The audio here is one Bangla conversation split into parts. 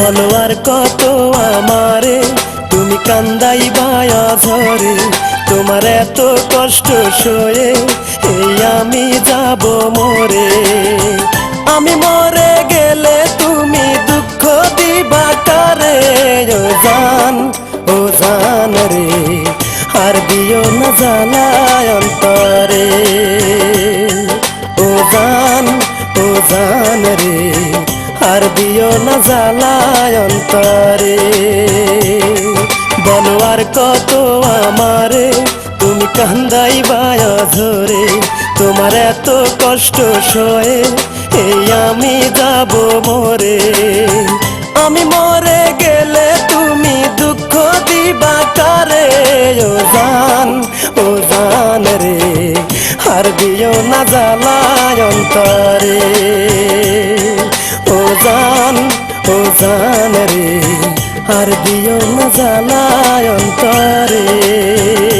বলো আর কত আমারে? তুমি কান্দাই বায়া ঝরে, তোমার এত কষ্ট সয়ে এই আমি যাব মরে। আমি মরে গেলে তুমি দুঃখ দিবা কারে? ও জান ও জান রে, আর দিও না জ্বালায় অন্তরে। ও জান ও জান রে, আর দিও না জ্বালায় আর কত আমারে? তুমি কান্দাই বায়া ধরে তোমার এত কষ্ট সয়ে, এই আমি যাব মরে। আমি মরে গেলে তুমি দুঃখ দিবা কারে? ও জান ও জান রে, আর দিও না জ্বালায় অন্তরে। ও জান ও জান রে। আর দিও না জ্বালায় অন্তরে।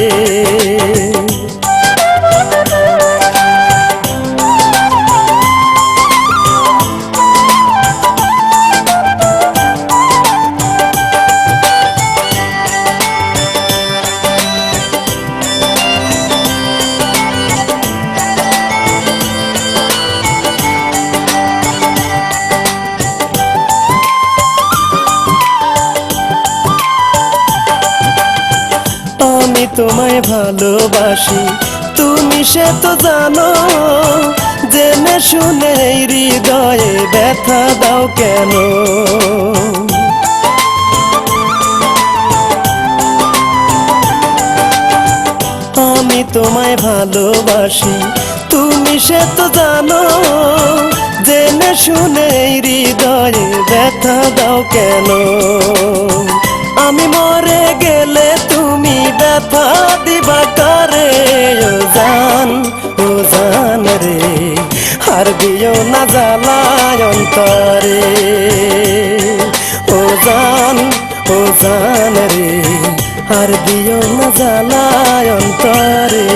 তোমায় ভালোবাসি। তুমি সে তো জানো, জেনে শুনে হৃদয়ে ব্যথা দাও কেন? আমি তোমায় ভালোবাসি, তুমি সে তো জানো, জেনে শুনে হৃদয়ে ব্যথা দাও কেন? আমি মরে গেলে তুমি ব্যথা দিও না জ্বালায় অন্তরে। ও জান ও জান রে আর দিও না জ্বালায় অন্তরে।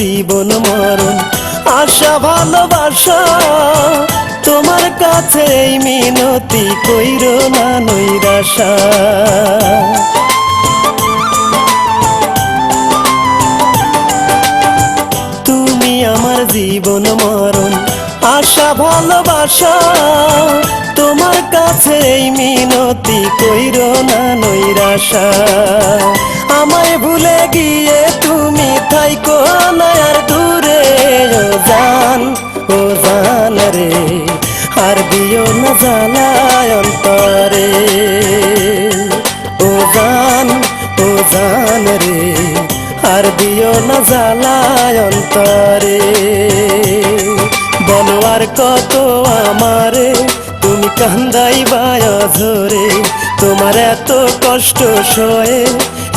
জীবন মরণ, আশা, ভালোবাসা। তোমার কাছে এই মিনতি কইর না নৈরাশা। তুমি আমার জীবন মরণ, আশা, ভালোবাসা। তোমার কাছে এই মিনতি কইর না নৈরাশা। আমায় ভুলে গিয়ে তুমি জানায় অন্তরে। ও জান ও জান রে, আর দিও না জ্বালায় অন্তরে। বলো আর কত আমারে, তুমি কান্দাই বায়া ধরে তোমার এত কষ্ট সয়ে,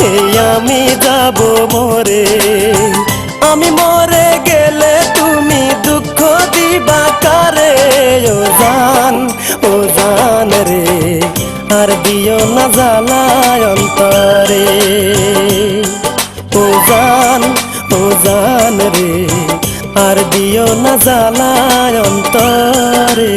এই আমি যাব মরে। আমি মরে দুঃখ দিবা কারে, ও জান রে, আর দিও না জ্বালায় অন্তরে। ও রে, আর দিও না জ্বালায় অন্তরে।